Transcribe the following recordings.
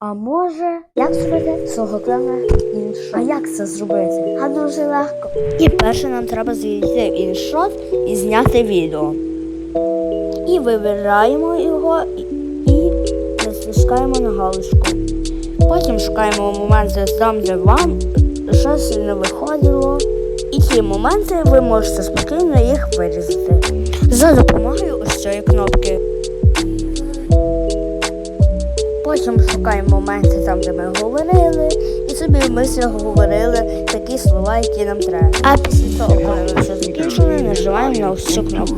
А може, як зробити свого клана іншого? А як це зробити? А дуже легко. І перше нам треба зайти в іншот і зняти відео. І вибираємо його і, і натискаємо на галочку. Потім шукаємо моменти там, де вам щось не виходило. І ті моменти ви можете спокійно їх вирізати за допомогою ось цієї кнопки. Потім шукаємо моменти там, де ми говорили, і собі в мислях говорили такі слова, які нам треба. А після того, коли ми все закінчили, нажимаємо на ось цю кнопку.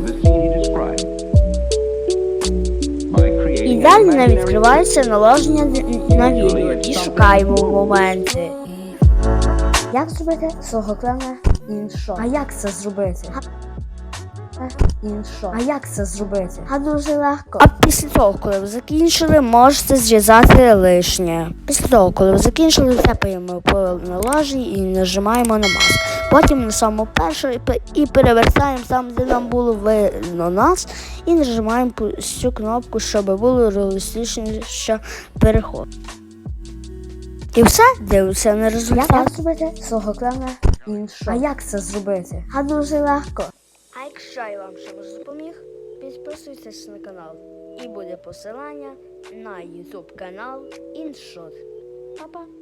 І далі нам відкривається наложення на відео і шукаємо моменти. Як зробити свого клана іншого? А як це зробити? А, іншого. А як це зробити? А дуже легко. А після того, коли ви закінчили, можете зрізати лишнє. Після того, коли ви закінчили, тепаємо по наложенні і нажимаємо на маск. Потім на саму першу і перевертаємо там, де нам було видно нас, і нажимаємо по- цю кнопку, щоб було реалістичніше переход. І все, дивимося на результат. як зробити свого клана іншого? А як це зробити? А дуже легко. А якщо я вам чимось допоміг, підписуйтесь на канал. І буде посилання на YouTube канал іншот. Па-па!